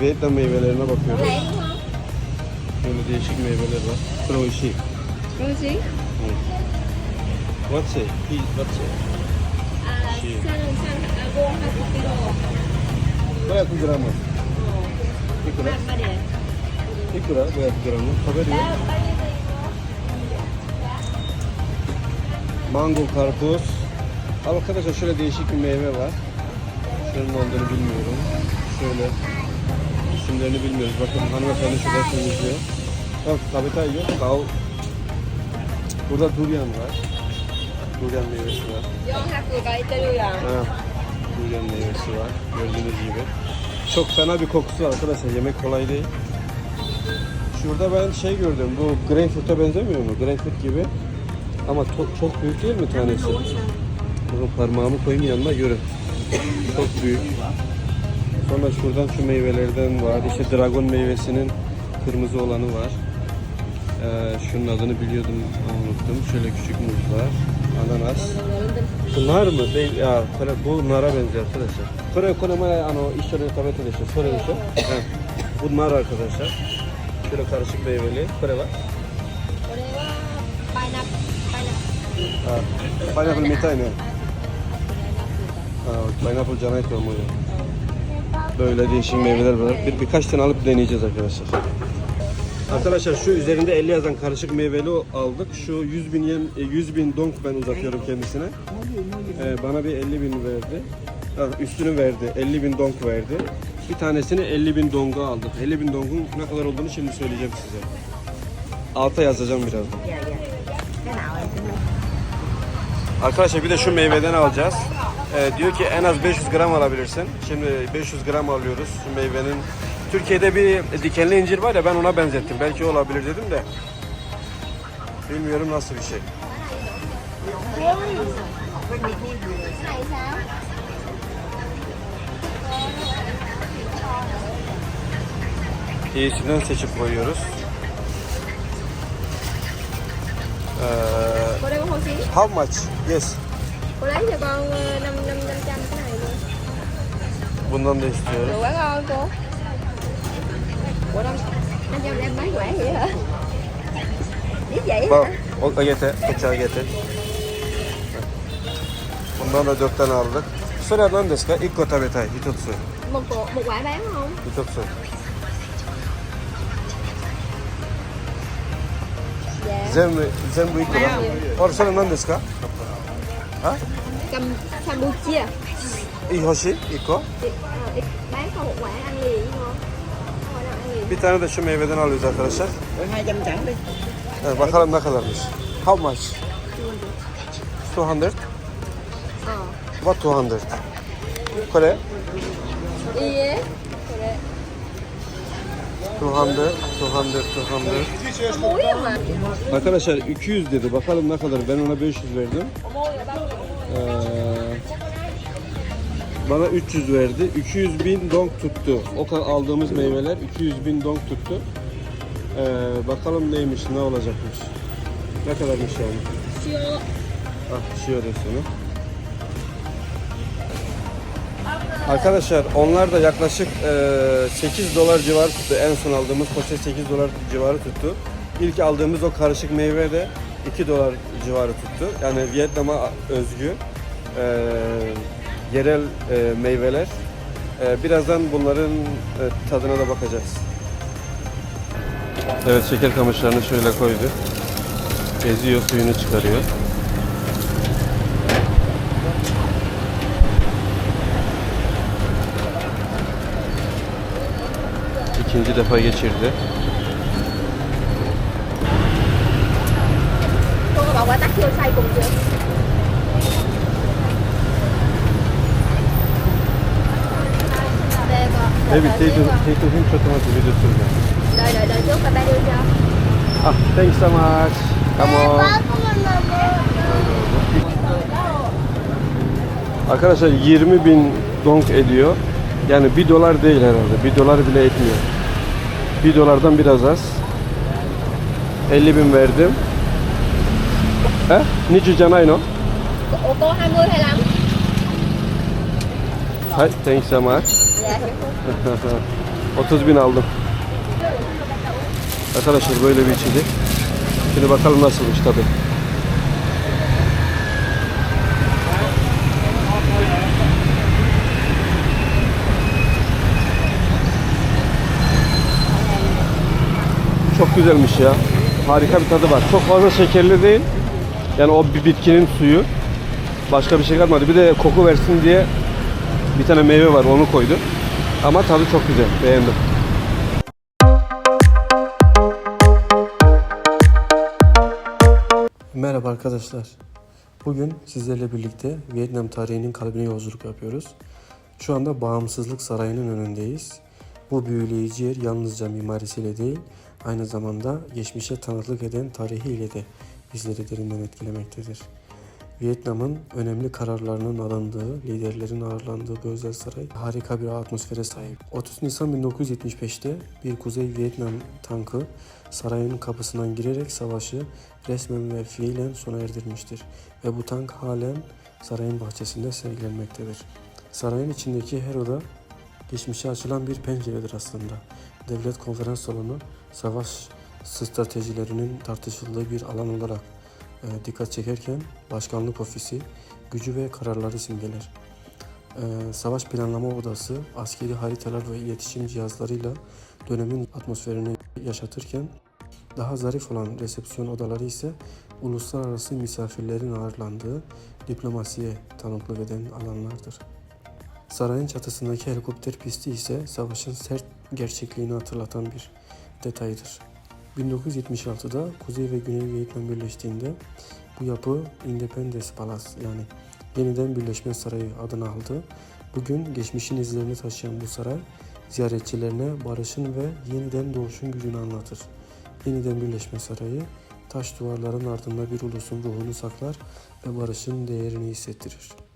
Vietnam meyvelerine bakıyoruz. Böyle değişik meyveler var. Proşi. Rosie? What's it? What's it? À, Chị. sang sang à, vô 20 kilo. Bayağı gramı. Đĩa. İkra bayağı gramı. Haber yok. Mango, karpuz. Arkadaşlar şöyle değişik bir meyve var. Şunun olduğunu bilmiyorum. Şöyle isimlerini bilmiyoruz. Bakın hanımefendi şurada temizliyor. Bak tabita yok. Kav. Burada durian var. Durian meyvesi var. Ha, durian meyvesi var. Gördüğünüz gibi. Çok fena bir kokusu var arkadaşlar. Yemek kolay değil. Şurada ben şey gördüm. Bu greyfurt'a benzemiyor mu? Greyfurt gibi. Ama çok, çok büyük değil mi tanesi? Bakın parmağımı koyayım yanına görün. Çok büyük. Sonra şuradan şu meyvelerden var. İşte dragon meyvesinin kırmızı olanı var. Ee, şunun adını biliyordum unuttum. Şöyle küçük muz var. Ananas. Nar mı? Değil ya. Bu nara benziyor arkadaşlar. Kore ma ano işleri tabii tabii işte. Kore işte. Ha. Bu nar arkadaşlar. Şöyle karışık meyveli. Kore var. Pineapple. Pineapple. Mitai ne? Pineapple canay tohumu. Böyle değişik meyveler var. Bir, birkaç tane alıp deneyeceğiz arkadaşlar. Arkadaşlar şu üzerinde 50 yazan karışık meyveli aldık. Şu 100 bin yen, e, 100 bin donk ben uzatıyorum kendisine. Ee, bana bir 50 bin verdi. Ha, üstünü verdi. 50 bin donk verdi. Bir tanesini 50 bin donga aldık. 50 bin dongun ne kadar olduğunu şimdi söyleyeceğim size. Alta yazacağım birazdan. Arkadaşlar bir de şu meyveden alacağız e, diyor ki en az 500 gram alabilirsin. Şimdi 500 gram alıyoruz meyvenin. Türkiye'de bir dikenli incir var ya ben ona benzettim. Belki olabilir dedim de. Bilmiyorum nasıl bir şey. İyisinden seçip koyuyoruz. Ee, how much? Yes. Cô lấy Bundan da istiyoruz. Được quá con cô. Ủa năm năm trăm em bán quẻ vậy hả? Biết vậy Bak, hả? o getir, bıçağı getir. Bundan da dört tane aldık. Sonra lan deska, ilk kota betay, hitotsu. Một cổ, một quả bán không? Hitotsu. Dạ. Zen, zen bu ilk kota. Or sonra lan deska? Cầm Campuchia. Ihoshi, iko. Ờ, đi- bán không một quả ăn liền đúng không? Không phải đâu ăn liền. Bir tane de şu meyveden alıyoruz arkadaşlar. 200 chẳng đi Evet, bakalım ne kadarmış. How much? 200? Ờ. What 200? Kore? Cô đây. 200, 200, 200. Có muối không ạ? Arkadaşlar 200 dedi. Bakalım ne kadar. Ben ona 500 verdim. Có? Ee, bana 300 verdi. 200 bin dong tuttu. O kadar aldığımız meyveler 200 bin dong tuttu. Ee, bakalım neymiş, ne olacakmış. Ne kadarmış yani? Chưa. Ah, şiyor resmi. Arkadaşlar onlar da yaklaşık e, 8 dolar civarı tuttu. En son aldığımız poşet 8 dolar civarı tuttu. İlk aldığımız o karışık meyve de 2 dolar civarı tuttu. Yani Vietnam'a özgü e, yerel e, meyveler. E, birazdan bunların e, tadına da bakacağız. Evet şeker kamışlarını şöyle koydu. Eziyor suyunu çıkarıyor. İkinci defa geçirdi. Cô? Đây con. Maybe take to, con. take to him cho tomato video sürme. Đợi đợi đợi trước và ba đưa cho. Ah, thanks so much. Come on. Arkadaşlar 20 bin donk ediyor. Yani 1 dolar değil herhalde. 1 dolar bile etmiyor. 1 dolardan biraz az. 50 bin verdim. He? Niçin canay no? Ủa cô 20 hay lắm? Hay, thanks so much. Dạ hiểu không? 30 bin aldım. Arkadaşlar böyle bir içecek. Şimdi bakalım nasılmış tadı. Çok güzelmiş ya. Harika bir tadı var. Çok fazla şekerli değil. Yani o bir bitkinin suyu. Başka bir şey kalmadı. Bir de koku versin diye bir tane meyve var onu koydu. Ama tadı çok güzel. Beğendim. Merhaba arkadaşlar. Bugün sizlerle birlikte Vietnam tarihinin kalbine yolculuk yapıyoruz. Şu anda Bağımsızlık Sarayı'nın önündeyiz. Bu büyüleyici yer yalnızca mimarisiyle değil, aynı zamanda geçmişe tanıklık eden tarihiyle de bizleri derinden etkilemektedir. Vietnam'ın önemli kararlarının alındığı, liderlerin ağırlandığı özel saray harika bir atmosfere sahip. 30 Nisan 1975'te bir Kuzey Vietnam tankı sarayın kapısından girerek savaşı resmen ve fiilen sona erdirmiştir. Ve bu tank halen sarayın bahçesinde sergilenmektedir. Sarayın içindeki her oda geçmişe açılan bir penceredir aslında. Devlet konferans salonu savaş stratejilerinin tartışıldığı bir alan olarak dikkat çekerken başkanlık ofisi gücü ve kararları simgeler. E, savaş planlama odası askeri haritalar ve iletişim cihazlarıyla dönemin atmosferini yaşatırken daha zarif olan resepsiyon odaları ise uluslararası misafirlerin ağırlandığı diplomasiye tanıklık eden alanlardır. Sarayın çatısındaki helikopter pisti ise savaşın sert gerçekliğini hatırlatan bir detaydır. 1976'da Kuzey ve Güney Vietnam birleştiğinde bu yapı Independence Palace yani yeniden birleşme sarayı adını aldı. Bugün geçmişin izlerini taşıyan bu saray ziyaretçilerine barışın ve yeniden doğuşun gücünü anlatır. Yeniden birleşme sarayı taş duvarların ardında bir ulusun ruhunu saklar ve barışın değerini hissettirir.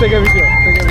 Take a video. Take.